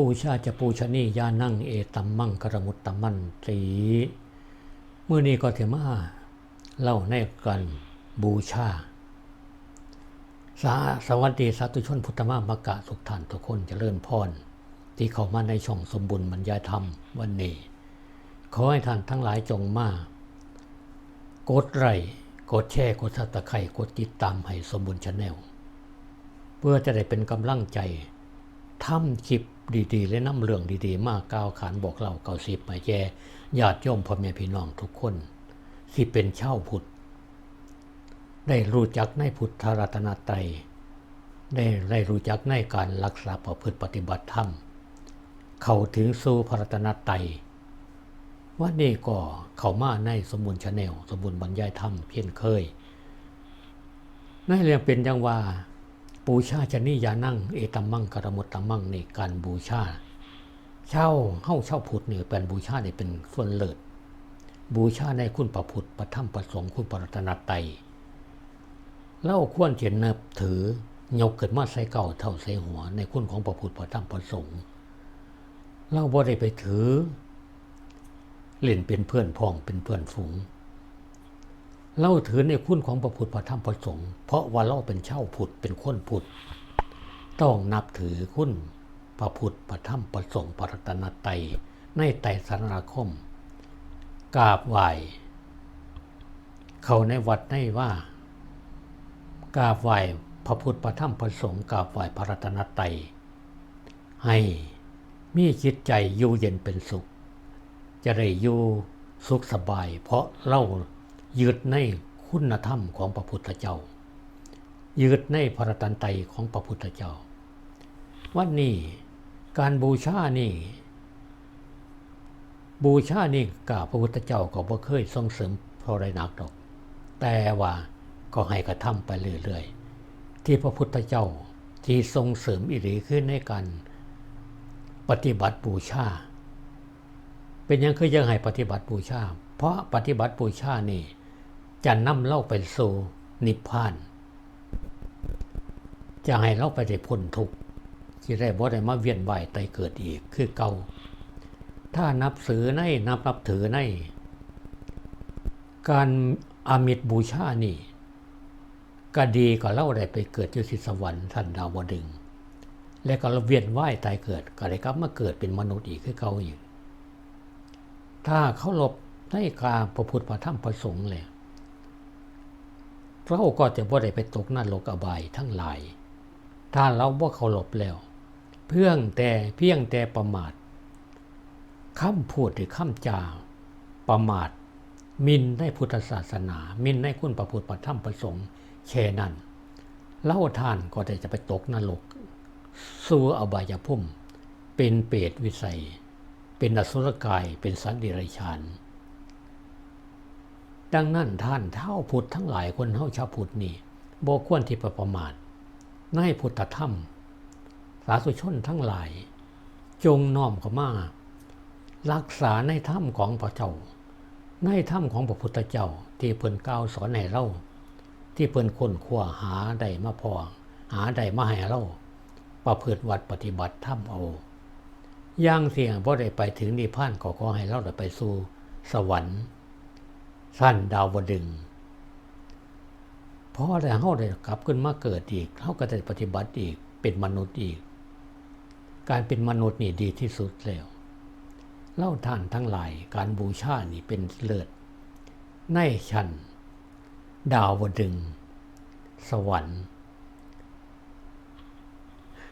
ปูชาจะปูชนียานั่งเอตัมมังกระมุตตมันตีเมื่อนี้ก็เถมาเล่าในกันบูชา สาสวัสดีสาธุชนพุทธมามกะสุขทานทุกคนจเจริญพร ที่เข้ามาในช่องสมบุญบรรยายธรรมวันนี้ ขอให้ท่านทั้งหลายจงมากดไลค์กดแชร์กดซับสไครต์กดติดตามให้สมบุญชาแนลเพื่อจะได้เป็นกำลังใจทำคลิป ดีๆ และน้ำเรื่องดีๆ มากก้าวขานบอกเล่าเก่าสิบมาแย่ญาติโยมพ่อแม่พี่น้องทุกคนที่เป็นเช่าพุทธได้รู้จักในพุทธรัตนตรัยได้ได้รู้จักในการรักษาประพฤติปฏิบัติธรรม เข้าถึงสู่พระรัตนตรัยว่านี่ก็เข้ามาในสมบูรณ์ชาแนลสมบูรณ์บรรยายธรรมเพียนเคยในเรื่องเป็นอย่างว่า บูชาชนิยานั่ง เอตัมมังกรมุตตัมมังในการบูชา เช่าเฮ้าเช่าพุทธเนี่ยเป็นบูชาเนี่ยเป็นส่วนเลิศบูชาในคุณประพุทธประธรรมประสงค์คุณปรัตนตรัยเล่าควรเขียนนับถือยกเกิดมาใส่เก่าเท่าใส่หัว ในคุณของประพุทธประธรรมประสงค์เล่าบ่ได้ไปถือเล่นเป็นเพื่อนพ้องเป็นเพื่อนฝูง เล่าถือในคุณของพระพุทธพระธรรมพระสงฆ์เพราะว่าเราเป็นเช่าพุทธเป็นคนพุทธต้องนับถือคุณพระพุทธพระธรรมพระสงฆ์พระรัตนตรัยในไตรสรณคม กราบไหวเขาในวัดในว่ากราบไหวพระพุทธพระธรรมพระสงฆ์กราบไหวพระรัตนตรัยให้มีจิตใจอยู่เย็นเป็นสุข จะได้อยู่สุขสบาย เพราะเรา ยึดในคุณธรรมของพระพุทธเจ้ายึดในพระรัตนตของพระพุทธเจ้า วันนี้การบูชานี่ บูชานี่กับพระพุทธเจ้าก็บ่เคยส่งเสริมพระไรนักดอก แต่ว่าก็ให้กระทำไปเรื่อยๆ ที่พระพุทธเจ้าที่ทรงเสริมอิริขึ้นในการปฏิบัติบูชา เป็นยังคือยังให้ปฏิบัติบูชา เพราะปฏิบัติบูชานี่ จะนำเล่าไปสู่นิพพาน จะให้เราไปได้พ้นทุกข์ที่ได้บ่ได้มาเวียนว่ายไตายเกิดอีกคือเก่า ถ้านับสือในนับนับถือใน การอามิตบูชานี่ก็ดีก็เล่าได้ไปเกิดอยู่ที่สวรรค์ท่านดาวดึง และก็เวียนว่ายตายเกิดก็ได้กลับมาเกิดเป็นมนุษย์อีกคือเก่าอีก ถ้าเขาหลบในการประพุทธพระธรรมประสงค์เลย เราก็จะบ่ได้ไปตกนรกอบายทั้งหลาย ถ้าเราบ่เคารพแล้ว เพียงแต่เพียงแต่ประมาทคำพูดหรือคำจาประมาทมินในพุทธศาสนา มินในคุณประพุทธพระธรรมประสงค์แค่นั้นเล่าทานก็ได้จะไปตกนรกสู่อบายภูมิเป็นเปรตวิสัย เป็นอสุรกายเป็นสันติไรชาน ดังนั้นท่านเท่าพุทธทั้งหลายคนเท่าชาวพุทธนี่บควรที่ประมาทในพุทธธรรม สาธุชนทั้งหลาย จงน้อมเข้ามารักษาในธรรมของพระเจ้า ในธรรมของพระพุทธเจ้า ที่เพิ่นกล่าวสอนให้เรา ที่เพิ่นค้นคว้าหาใดมาพอหาใดมาให้เราประพฤติวัดปฏิบัติธรรมเอาย่างเสียงพอได้ไปถึงนิพพานก็ขอให้เราได้ไปสู่สวรรค์ สั้นดาวดึงเพราะแต่เฮาได้กลับขึ้นมาเกิดอีกเฮาก็ได้ปฏิบัติอีกเป็นมนุษย์อีก การเป็นมนุษย์นี่ดีที่สุดแล้วเล่าท่านทั้งหลายการบูชานี่เป็นเลิศในชั้นดาวดึง สวรรค์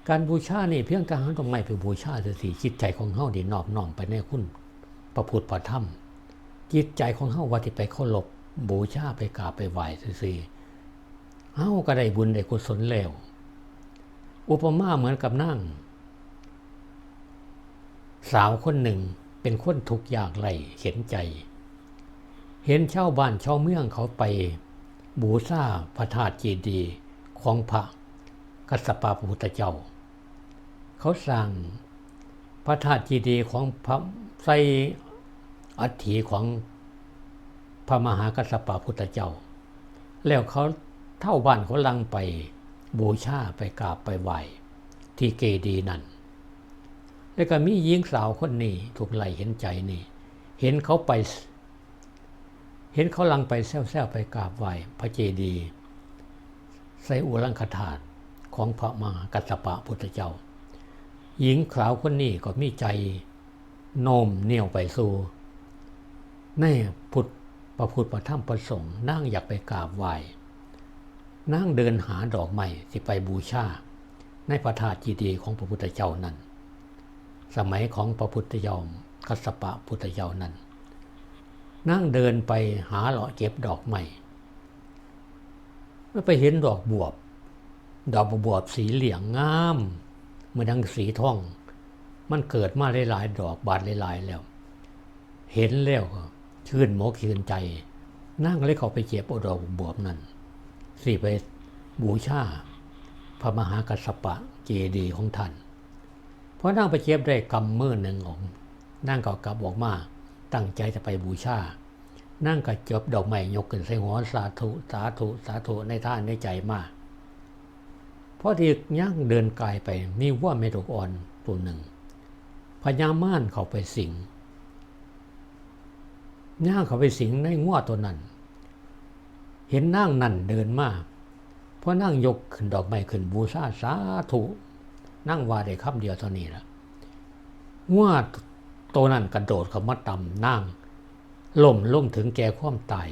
การบูชานี่เพียงการหันตรงไม่ไปบูชาสิจิตใจของเฮาดีนอบน้อมไปในคุณพระพุทธพระธรรม จิตใจของเฮาว่าที่ไปเคารพบูชาไปกราบไปไหว้ซื่อๆเฮาก็ได้บุญได้กุศลแล้วอุปมาเหมือนกับนั่ง สาวคนหนึ่งเป็นคนทุกข์ยากไรเห็นใจ เห็นชาวบ้านชาวเมืองเขาไป บูชาพระธาตุเจดีย์ของพระกัสสปะพระพุทธเจ้า เขาสร้างพระธาตุเจดีย์ของพระใส่ อัฐิของพระมหากัสสปะพุทธเจ้า แล้วเขาเท่าบ้านเขาลังไปบูชาไปกราบไปไหว้ที่เกดีนั่น แล้วก็มีหญิงสาวคนนี้ถูกไล่เห็นใจนี่ เห็นเขาไป เห็นเขาลังไปแซวๆไปกราบไหว้พระเจดีย์ใส่อุลังคาตของพระมหากัสสปะพุทธเจ้า หญิงสาวคนนี้ก็มีใจโน้มเนี่ยวไปสู่ ในพุทธประพุทธประธรรมประสงค์นั่งอยากไปกราบไหว้นั่งเดินหาดอกไม้สิไปบูชา ในพระธาตุจีดีของพระพุทธเจ้านั้น สมัยของพระพุทธเจ้ากัสสปะพุทธเจ้านั้น นั่งเดินไปหาเลาะเก็บดอกไม้แล้วไปเห็นดอกบวบ ดอกบวบสีเหลืองงามเหมือนดังสีทอง มันเกิดมาหลายๆดอกบานหลายๆแล้ว เห็นแล้วก็ ชื่นหมกชื่นใจ นั่งเลยเขาไปเก็บอดอกบวบนั้นสิไปบูชาพระมหากัสสปะเจดีของท่านเพราะนั่งไปเก็บได้กำมือหนึ่งของนั่งก็กลับออกมาตั้งใจจะไปบูชา นั่งก็จบดอกไม้ยกขึ้นใส่หัวสาธุสาธุสาธุในท่านในใจมากเพราะที่ย่างเดินกายไปมีว่าเมตุกอ่อนตัวหนึ่งพญาม่านเขาไปสิง ย่างเขาไปสิงในง้วตัวนั้น เห็นนั่งนั่นเดินมาเพราะนั่งยกขึ้นดอกไม้ขึ้นบูชาสาธุนั่งว่าได้คำเดียวเท่านี้ละง้วตัวนั้นกระโดดเขามาต่ำนั่งล่มล่มถึงแก่ความตาย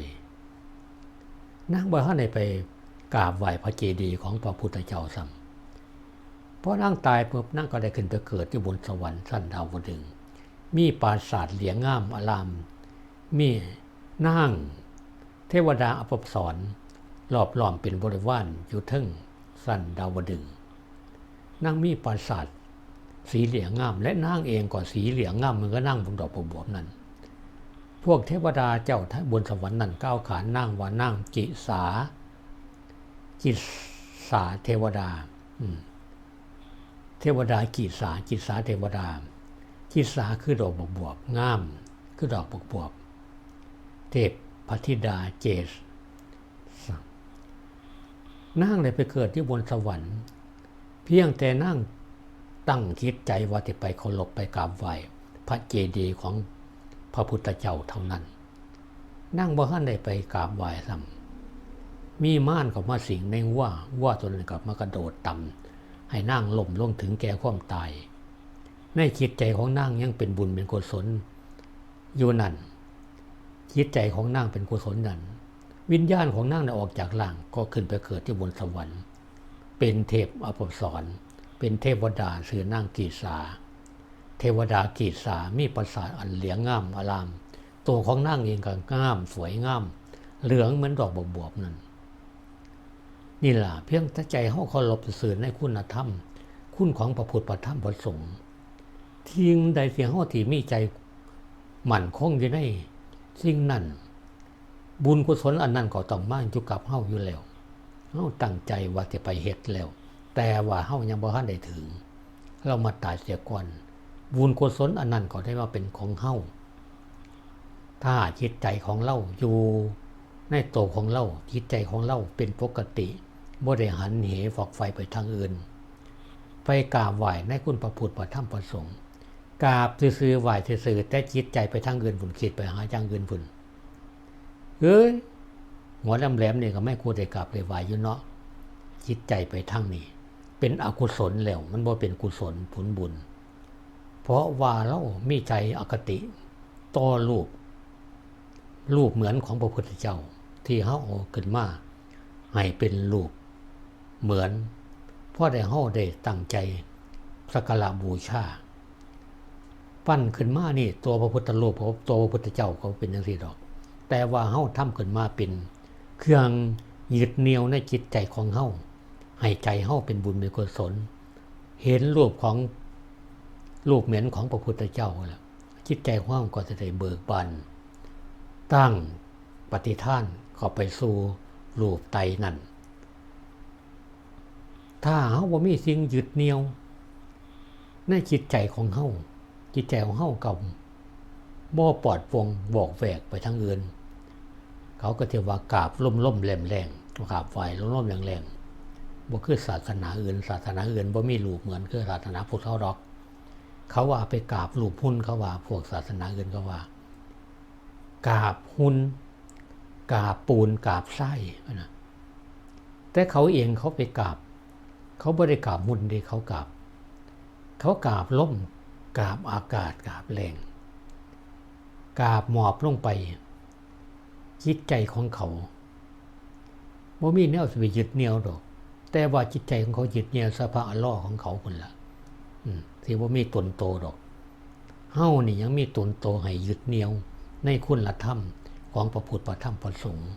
นั่งบ่ท่านได้ไปกราบไหว้พระเจดีย์ของพระพุทธเจ้าซ้ำเพราะนั่งตายปุ๊บนั่งก็ได้ขึ้นไปเกิดที่บนสวรรค์สั้นดาวดึง มีปราสาทเหลียงงามอาราม มีนั่งเทวดาอภสรรอบล้อมเป็นบริวารอยู่ทึ่งสั้นดาวดึงนั่งมีปราสาทสีเหลืองงาม และนั่งเองก็สีเหลืองงามมันก็นั่งบนดอกบวบนั้น พวกเทวดาเจ้าท่านบนสวรรค์นั้นก้าวขานนั่งว่านั่งจิสา จิสาเทวดาเทวดากิสาจิสาเทวดาจิสาคือดอกบวบงาม คือดอกบวบ เทพพธิดาเจสนั่งเลยไปเกิดที่บนสวรรค์ เพียงแต่นั่งตั้งคิดใจว่าจะไปเคารพไปกราบไหว้พระเจดีย์ของพระพุทธเจ้าเท่านั้น นั่งบ่ทันได้ไปกราบไหว้ซ้ำมีม่านกับมาสิงในว่าว่าตัวนั้นกับมากระโดดต่ำให้นั่งล่มลงถึงแก่ความตายในจิตใจของนั่งยังเป็นบุญเป็นกุศลอยู่นั่น จิตใจของนั่งเป็นกุศลนั่นวิญญาณของนั่งได้ออกจากล่างก็ขึ้นไปเกิดที่บนสวรรค์ เป็นเทพอภสรเป็นเทวดาสื่อนั่งกีสา เทวดากีสามีประสาทอันเหลียงงามอาราม ตัวของนั่งเองก็งาม สวยงาม เหลืองเหมือนดอกบวบนั่นนี่ล่ะเพียงต่ใจเขาเคารพสื่อในคุณธรรม คุณของพระพุทธพระธรรมพระสงฆ์ทิ้งใดเสียงเขาที่มีใจหมั่นคงอยู่ใน สิ่งนั้นบุญกุศลอันนั้นก็ต้องมาอยู่กับเฮาอยู่แล้วเฮาตั้งใจว่าจะไปเฮ็ดแล้ว แต่ว่าเฮายังบ่ทันได้ถึง เรามาตายเสียก่อนบุญกุศลอันนั้นก็ได้มาเป็นของเฮาถ้าจิตใจของเราอยู่ในโตวของเราจิตใจของเราเป็นปกติบ่ได้หันเหฝอกไฟไปทางอื่น ไปกราบไหว้ในคุณพระพุทธพระธรรมพระสงฆ์ กราบซื่อๆไหวซื่อๆแต่จิตใจไปทางอื่นฝุ่นคิดไปหาจางอื่นฝุ่นเฮ้ยหัวแหลมๆนี่ก็ไม่ควรได้กราบได้ไหวอยู่เนาะจิตใจไปทางนี้ เป็นอกุศลแล้ว มันบ่เป็นกุศลผลบุญ เพราะว่าเรามีใจอคติต่อรูป รูปเหมือนของพระพุทธเจ้า ที่เฮาเอาขึ้นมาให้เป็นรูป เหมือนพราะได้เฮาได้ตั้งใจสักการะบูชา ปั้นขึ้นมานี่ ตัวพระพุทธรูปตัวพระพุทธเจ้าเขาเป็นอย่างสี่ดอก แต่ว่าเฮาทำขึ้นมาเป็น เครื่องยึดเหนี่ยวในจิตใจของเฮาให้ใจเฮาเป็นบุญเป็นกุศล เห็นรูปของรูปเหม็นของพระพุทธเจ้าแล้วจิตใจของเฮาก็จะได้เบิกบานตั้งปฏิท่านเข้าไปสู่รูปไตนั่นถ้าเฮาว่ามีสิ่งยึดเหนี่ยวในจิตใจของเฮา จิตใจของเฮากับบ่ปลอดวงบอกแวกไปทางอื่น เขาก็เทว่ากาบล่มล่มแหลมแรงกาบไฟล่มล่มแรงแรงบ่คือศาสนาอื่น ศาสนาอื่นบ่มีรูปเหมือนคือศาสนาพุทธดอก เขาว่าไปกราบรูปหุ้นเขาว่า พวกศาสนาอื่นเขาว่ากราบหุ้นกราบปูนกราบไส้นะแต่เขาเองเขาไปกราบ เขาไม่ได้กราบมุนเดีเขากราบ เขากราบล่ม กาบอากาศกาบแรงกาบหมอบลงไปจิตใจของเขาบ่มีแนวสิไปยึดเหนี่ยวดอก แต่ว่าจิตใจของเขายึดเหนี่ยวสภาพอัลลอฮ์ของเขาคนละอืมที่มีตนโตดอกเฮานี่ยังมีตนโตให้ยึดเหนี่ยว ในคุณลธรรมของพระพุทธพระธรรมพระสงฆ์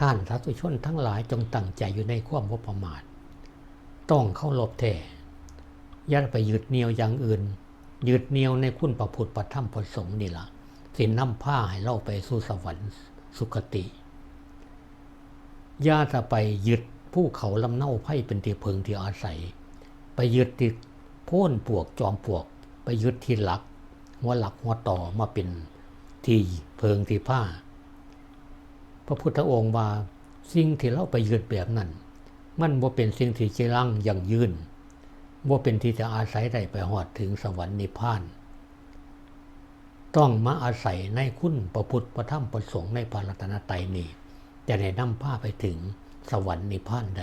ท่านสาธุชนทั้งหลายจงตั้งใจอยู่ในความบ่ประมาท ต้องเข้ารบแท้อย่าไปยึดเหนี่ยวอย่างอื่น ยึดเหนียวในคุณพระพุทธพระธรรมพระสงฆ์นี่ละสินำผ้าให้เราไปสู่สวรรค์สุคติอย่าจะไปยึดผู้เขาลำเนาไพ่เป็นที่เพิงที่อาศัย ไปยึดติดโพ่นปวกจอมปวก ไปยึดที่หลัก หัวหลักหัวต่อมาเป็นที่เพิงที่ผ้า พระพุทธองค์ว่าสิ่งที่เราไปยึดแบบนั้น มันบ่าเป็นสิ่งที่จรังอย่างยืน บ่าเป็นที่จะอาศัยได้ไปหอดถึงสวรรค์นิพพาน ต้องมาอาศัยในคุณประพุทธประธรรมประสงค์ในพระรัตนตรัยนี้จะได้นำผ้าไปถึงสวรรค์นิพพานใด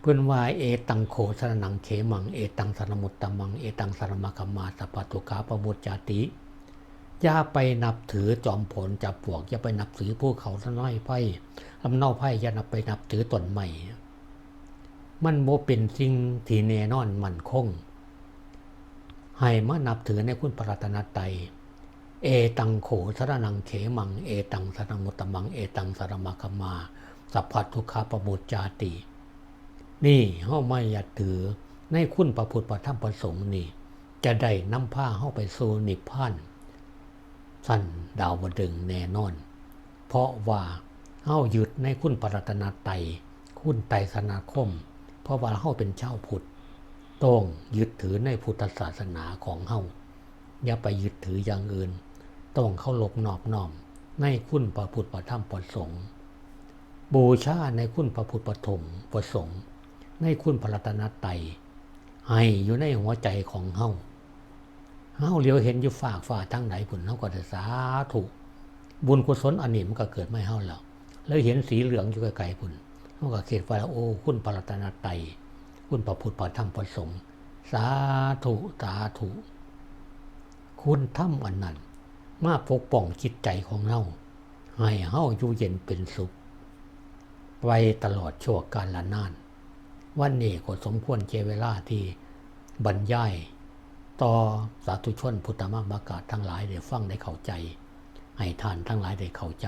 เพื่อนว่าเอตังโขสรนังเขมังเอตังสรมุตตมังเอตังสรมคมาสัพตุกาปมุจจาติอย่าไปนับถือจอมผลจับปวกอย่าไปนับถือผู้เขาสน้อยไพ่ลำเนาไพ่อย่านับไปนับถือตนใหม่ มันโมเป็นสิ่งที่แน่นอนมั่นคง ให้มานับถือในคุณพระรัตนตรัยเอตังโขสรนังเขมัง เอตังสรมุตตมัง เอตังสรมคมา สัพพทุกขาปมุจจาติ นี่เฮาไม่อยากถือในคุณพระพุทธพระธรรมพระสงฆ์นี่ จะได้นำผ้าเฮาไปสู่นิพพานสั้นดาวดึงแน่นอน เพราะว่าเฮายึดในคุณปรัตนาไตคุณไตสนาคม เพราะว่าเฮาเป็นเจ้าพุทธต้องยึดถือในพุทธศาสนาของเฮาอย่าไปยึดถืออย่างอื่น ต้องเข้าลบนอบน้อมในคุณพระพุทธพระธรรมพระสงฆ์บูชาในคุณพระพุทธพระธรรมพระสงฆ์ในคุณพระรัตนตรัยให้อยู่ในหัวใจของเฮาเฮาเหลียวเห็นอยู่ฝากฝ่าทั้งไหนผุนเฮาก็จะสาธุบุญกุศลอันนี้มันก็เกิดไม่เฮาแล้วแล้วเห็นสีเหลืองอยู่ไกลๆผุน เฮาก็เคิดว่าโอ้คุณพระรัตนตรัยคุณพระพุทธพระธรรมพระสงฆ์สาธุสาธุ คุณธรรมอันนั้น มาปกป้องจิตใจของเฮาให้เฮาอยู่เย็นเป็นสุข ไปตลอดชั่วกาลนาน วันนี้ก็สมควรเจเวลาที่บรรยาย ต่อสาธุชนพุทธมามากาศทั้งหลายได้ฟังได้เข้าใจ ให้ทานทั้งหลายได้เข้าใจ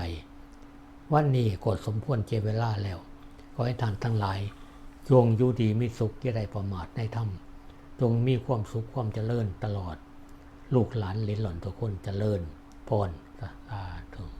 วันนี้ก็สมควรเจเวลาแล้ว อให้ทานทั้งหลาย จงอยู่ดีมีสุขอย่าได้ประมาทในธรรมจงมีความสุขความเจริญตลอด ลูกหลานเหลนหล่อนทุกคนเจริญพรสาธุ